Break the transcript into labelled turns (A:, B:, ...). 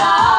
A: 저